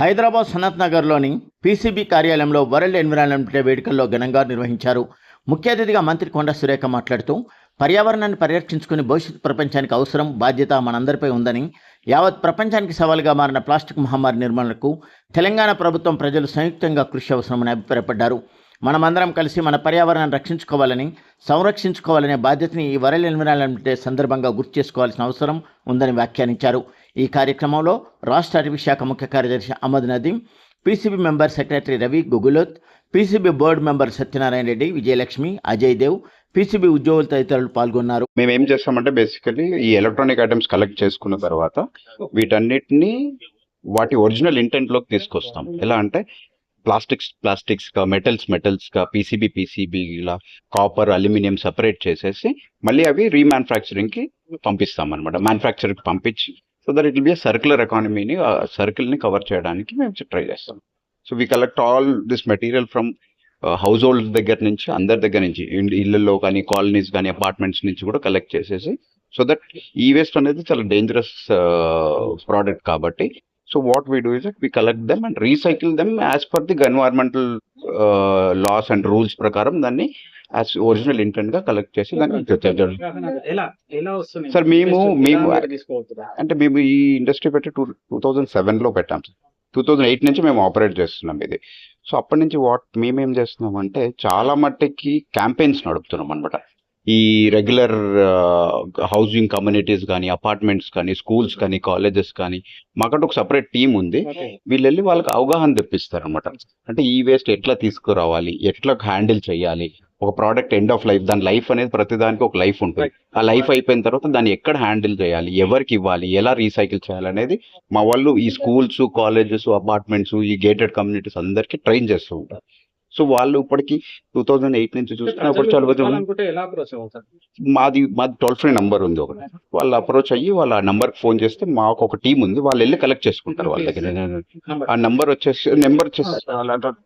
హైదరాబాద్ సనత్ నగర్లోని పీసీబీ కార్యాలయంలో world environment day వేడుకల్లో ఘనంగా నిర్వహించారు. ముఖ్య అతిథిగా మంత్రి కొండ సురేఖ మాట్లాడుతూ పర్యావరణాన్ని పరిరక్షించుకుని భవిష్యత్ ప్రపంచానికి అవసరం బాధ్యత మనందరిపై ఉందని యావత్ ప్రపంచానికి సవాలుగా మారిన ప్లాస్టిక్ మహమ్మారి నిర్మూలనకు తెలంగాణ ప్రభుత్వం ప్రజలు సంయుక్తంగా కృషి అవసరమని అభిప్రాయపడ్డారు. మనమందరం కలిసి మన పర్యావరణాన్ని రక్షించుకోవాలని సంరక్షించుకోవాలనే బాధ్యతని ఈ వరల్డ్ ఎన్విరాన్మెంట్ డే సందర్భంగా గుర్తు చేసుకోవాల్సిన అవసరం ఉందని వ్యాఖ్యానించారు. ఈ కార్యక్రమంలో రాష్ట్ర అటవీ శాఖ ముఖ్య కార్యదర్శి Ahmad Nadeem PCB member secretary Ravi Guguloth PCB board member Satyanarayana Reddy Vijayalakshmi Ajay Dev PCB ఉద్యోగులు తదితరులు పాల్గొన్నారు. మేము ఏం చేస్తామంటే బేసికలీ ఈ ఎలక్ట్రానిక్ ఐటమ్స్ కలెక్ట్ చేసుకున్న తర్వాత వీటన్నిటిని వాటి ఒరిజినల్ ఇంటెంట్లోకి తీసుకొస్తాం. ఎలా అంటే ప్లాస్టిక్స్ ప్లాస్టిక్స్గా మెటల్స్ మెటల్స్గా పీసీబీ పీసీబీ ఇలా కాపర్ అల్యూమినియం సపరేట్ చేసేసి మళ్ళీ అవి రీమ్యానుఫ్యాక్చరింగ్కి పంపిస్తాం అనమాట మ్యానుఫ్యాక్చరింగ్కి పంపించి so that it will be circular ఎకానమీని సర్కిల్ని కవర్ చేయడానికి మేము ట్రై చేస్తాం. So we collect all this material from household దగ్గర నుంచి అందరి దగ్గర నుంచి ఇళ్ళల్లో కానీ కాలనీస్ కానీ అపార్ట్మెంట్స్ నుంచి కూడా కలెక్ట్ చేసేసి సో దట్ ఈ వేస్ట్ అనేది చాలా డేంజరస్ ప్రోడక్ట్ uh, కాబట్టి so what we do is we collect them and recycle them as per the environmental laws and rules ప్రకారం దాన్ని యాజ్ ఒరిజినల్ ఇంటెంట్గా కలెక్ట్ చేసి సార్, మేము- మేము- అంటే మేము ఈ ఇండస్ట్రీ పెట్టి టూ టూ థౌజండ్ సెవెన్లో పెట్టాం టూ థౌజండ్ ఎయిట్ నుంచి మేము ఆపరేట్ చేస్తున్నాం ఇది. సో అప్పటి నుంచి వాట్ మేమేం చేస్తున్నాం అంటే చాలా మట్టుకి క్యాంపెయిన్స్ నడుపుతున్నాం అనమాట ఈ రెగ్యులర్ హౌసింగ్ కమ్యూనిటీస్ కానీ అపార్ట్మెంట్స్ కానీ స్కూల్స్ కానీ కాలేజెస్ కానీ మాకంటే ఒక సపరేట్ టీం ఉంది. వీళ్ళు వెళ్ళి వాళ్ళకి అవగాహన తెప్పిస్తారు అనమాట అంటే ఈ వేస్ట్ ఎట్లా తీసుకురావాలి? ఎట్లా హ్యాండిల్ చేయాలి? ఒక ప్రోడక్ట్ ఎండ్ ఆఫ్ లైఫ్ దాని లైఫ్ అనేది ప్రతిదానికి ఒక లైఫ్ ఉంటుంది. ఆ లైఫ్ అయిపోయిన తర్వాత దాన్ని ఎక్కడ హ్యాండిల్ చేయాలి? ఎవరికి ఇవ్వాలి? ఎలా రీసైకిల్ చేయాలి అనేది మా వాళ్ళు ఈ స్కూల్స్ కాలేజెస్ అపార్ట్మెంట్స్ ఈ గేటెడ్ కమ్యూనిటీస్ అందరికి ట్రైన్ చేస్తూ ఉంటారు. సో వాళ్ళు ఇప్పటికి టూ థౌజండ్ ఎయిట్ నుంచి చూస్తున్నప్పుడు చాలా మంది మాది మాది టోల్ ఫ్రీ నంబర్ ఉంది ఒకటి. వాళ్ళు అప్రోచ్ అయ్యి వాళ్ళ నంబర్ ఫోన్ చేస్తే మాకు ఒక టీం ఉంది. వాళ్ళు వెళ్ళి కలెక్ట్ చేసుకుంటారు వాళ్ళ దగ్గర. ఆ నంబర్ వచ్చేసి నెంబర్ వచ్చేసి